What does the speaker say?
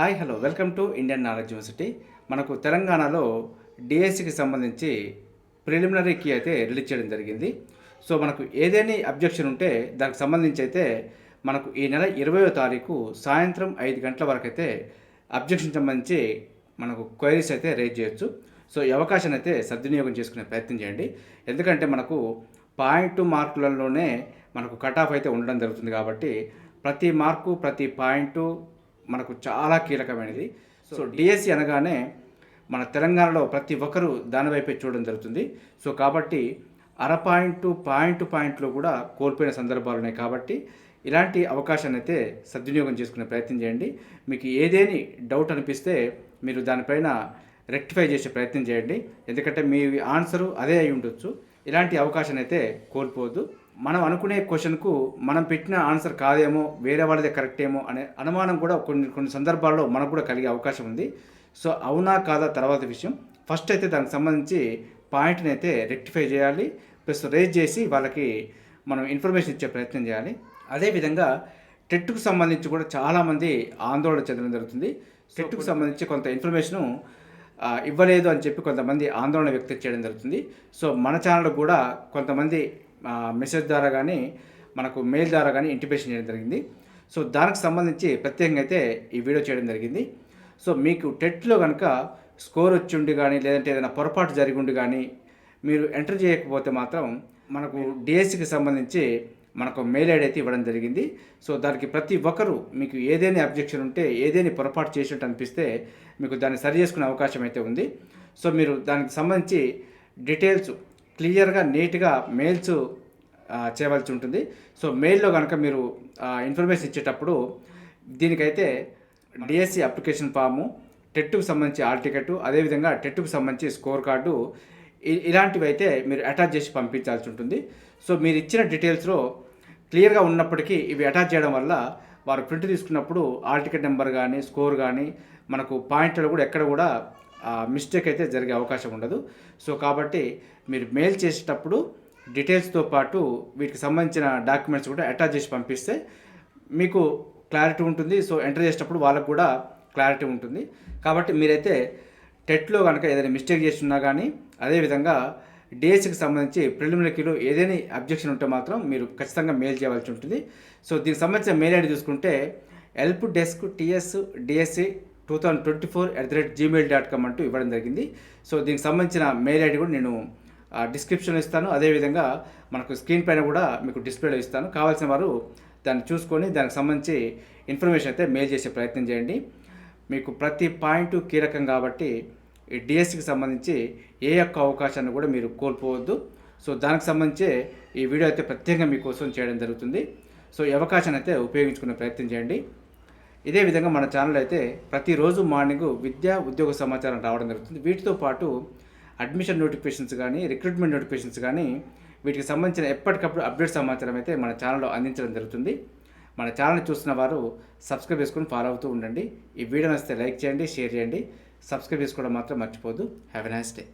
Hi hello. Welcome to Indian knowledge university. మనకు తెలంగాణలో డిఎస్సికి సంబంధించి ప్రిలిమినరీ కీ అయితే రిలీజ్ చేయడం జరిగింది. సో మనకు ఏదైనా అబ్జెక్షన్ ఉంటే దానికి సంబంధించి అయితే మనకు ఈ నెల ఇరవయో తారీఖు సాయంత్రం ఐదు గంటల వరకు అయితే అబ్జెక్షన్ సంబంధించి మనకు క్వైరీస్ అయితే రేజ్ చేయొచ్చు. సో ఈ అవకాశాన్ని అయితే సద్వినియోగం చేసుకునే ప్రయత్నం చేయండి. ఎందుకంటే మనకు పాయింట్ మార్కులలోనే మనకు కట్ ఆఫ్ అయితే ఉండడం జరుగుతుంది కాబట్టి ప్రతి మార్కు ప్రతి పాయింట్ మనకు చాలా కీలకమైనది. సో డిఎస్సి అనగానే మన తెలంగాణలో ప్రతి ఒక్కరూ దాని వైపే చూడడం జరుగుతుంది. సో కాబట్టి అర పాయింట్ పాయింట్ పాయింట్లో కూడా కోల్పోయిన సందర్భాలు ఉన్నాయి కాబట్టి ఇలాంటి అవకాశాన్ని అయితే సద్వినియోగం చేసుకునే ప్రయత్నం చేయండి. మీకు ఏదేని డౌట్ అనిపిస్తే మీరు దానిపైన రెక్టిఫై చేసే ప్రయత్నం చేయండి. ఎందుకంటే మీ ఆన్సరు అదే అయి ఉండొచ్చు. ఇలాంటి అవకాశాన్ని అయితే కోల్పోవద్దు. మనం అనుకునే క్వశ్చన్కు మనం పెట్టిన ఆన్సర్ కాదేమో వేరే వాళ్ళదే కరెక్ట్ ఏమో అనే అనుమానం కూడా కొన్ని కొన్ని సందర్భాల్లో మనకు కూడా కలిగే అవకాశం ఉంది. సో అవునా కాదా తర్వాత విషయం. ఫస్ట్ అయితే దానికి సంబంధించి పాయింట్ని అయితే రెక్టిఫై చేయాలి. ప్లస్ రేజ్ చేసి వాళ్ళకి మనం ఇన్ఫర్మేషన్ ఇచ్చే ప్రయత్నం చేయాలి. అదేవిధంగా టెట్కు సంబంధించి కూడా చాలామంది ఆందోళన చెందడం జరుగుతుంది. టెట్కు సంబంధించి కొంత ఇన్ఫర్మేషను ఇవ్వలేదు అని చెప్పి కొంతమంది ఆందోళన వ్యక్తం చేయడం జరుగుతుంది. సో మన ఛానల్ కూడా కొంతమంది మెసేజ్ ద్వారా కానీ మనకు మెయిల్ ద్వారా కానీ ఇంటిమేషన్ చేయడం జరిగింది. సో దానికి సంబంధించి ప్రత్యేకంగా అయితే ఈ వీడియో చేయడం జరిగింది. సో మీకు టెట్లో కనుక స్కోర్ వచ్చి ఉండి కానీ లేదంటే ఏదైనా పొరపాటు జరిగి ఉండి కానీ మీరు ఎంటర్ చేయకపోతే మాత్రం మనకు డిఎస్సికి సంబంధించి మనకు మెయిల్ ఐడి అయితే ఇవ్వడం జరిగింది. సో దానికి ప్రతి ఒక్కరూ మీకు ఏదైనా అబ్జెక్షన్ ఉంటే ఏదైనా పొరపాటు చేసినట్టు అనిపిస్తే మీకు దాన్ని సరి చేసుకునే అవకాశం అయితే ఉంది. సో మీరు దానికి సంబంధించి డీటెయిల్స్ క్లియర్గా నీట్గా మెయిల్స్ చేయవలసి ఉంటుంది. సో మెయిల్లో కనుక మీరు ఇన్ఫర్మేషన్ ఇచ్చేటప్పుడు దీనికైతే డిఎస్సి అప్లికేషన్ ఫాము టెట్కు సంబంధించి ఆల్ టికెట్ అదేవిధంగా టెట్కు సంబంధించి స్కోర్ కార్డు ఇలాంటివి అయితే మీరు అటాచ్ చేసి పంపించాల్సి ఉంటుంది. సో మీరు ఇచ్చిన డీటెయిల్స్లో క్లియర్గా ఉన్నప్పటికీ ఇవి అటాచ్ చేయడం వల్ల వారు ప్రింట్ తీసుకున్నప్పుడు ఆల్ టికెట్ నెంబర్ కానీ స్కోర్ కానీ మనకు పాయింట్లు కూడా ఎక్కడ కూడా మిస్టేక్ అయితే జరిగే అవకాశం ఉండదు. సో కాబట్టి మీరు మెయిల్ చేసేటప్పుడు డీటెయిల్స్తో పాటు వీటికి సంబంధించిన డాక్యుమెంట్స్ కూడా అటాచ్ చేసి పంపిస్తే మీకు క్లారిటీ ఉంటుంది. సో ఎంటర్ చేసేటప్పుడు వాళ్ళకు కూడా క్లారిటీ ఉంటుంది. కాబట్టి మీరైతే టెట్లో కనుక ఏదైనా మిస్టేక్ చేస్తున్నా కానీ అదేవిధంగా డిఎస్సికి సంబంధించి ప్రిలిమినరీలో ఏదైనా అబ్జెక్షన్ ఉంటే మాత్రం మీరు ఖచ్చితంగా మెయిల్ చేయవలసి ఉంటుంది. సో దీనికి సంబంధించిన మెయిల్ ఐడి చూసుకుంటే help desk TS DSC two thousand twenty four at the rate Gmail dot com అంటూ ఇవ్వడం జరిగింది. సో దీనికి సంబంధించిన మెయిల్ ఐడి కూడా నేను డిస్క్రిప్షన్లో ఇస్తాను. అదేవిధంగా మనకు స్క్రీన్ పైన కూడా మీకు డిస్ప్లేలో ఇస్తాను. కావాల్సిన వారు దాన్ని చూసుకొని దానికి సంబంధించి ఇన్ఫర్మేషన్ అయితే మెయిల్ చేసే ప్రయత్నం చేయండి. మీకు ప్రతి పాయింట్ కీలకం కాబట్టి ఈ డిఎస్సికి సంబంధించి ఏ యొక్క అవకాశాన్ని కూడా మీరు కోల్పోవద్దు. సో దానికి సంబంధించి ఈ వీడియో అయితే ప్రత్యేకంగా మీకోసం చేయడం జరుగుతుంది. సో ఈ అవకాశాన్ని అయితే ఉపయోగించుకునే ప్రయత్నం చేయండి. ఇదే విధంగా మన ఛానల్ అయితే ప్రతిరోజు మార్నింగ్ విద్యా ఉద్యోగ సమాచారం రావడం జరుగుతుంది. వీటితో పాటు అడ్మిషన్ నోటిఫికేషన్స్ కానీ రిక్రూట్మెంట్ నోటిఫికేషన్స్ కానీ వీటికి సంబంధించిన ఎప్పటికప్పుడు అప్డేట్ సమాచారం అయితే మన ఛానల్లో అందించడం జరుగుతుంది. మన ఛానల్ చూస్తున్న వారు సబ్స్క్రైబ్ చేసుకొని ఫాలో అవుతూ ఉండండి. ఈ వీడియో నచ్చితే లైక్ చేయండి షేర్ చేయండి. సబ్స్క్రైబ్ చేసుకోవడం మాత్రం మర్చిపోదు హ్యావ్ ఎ నైస్ డే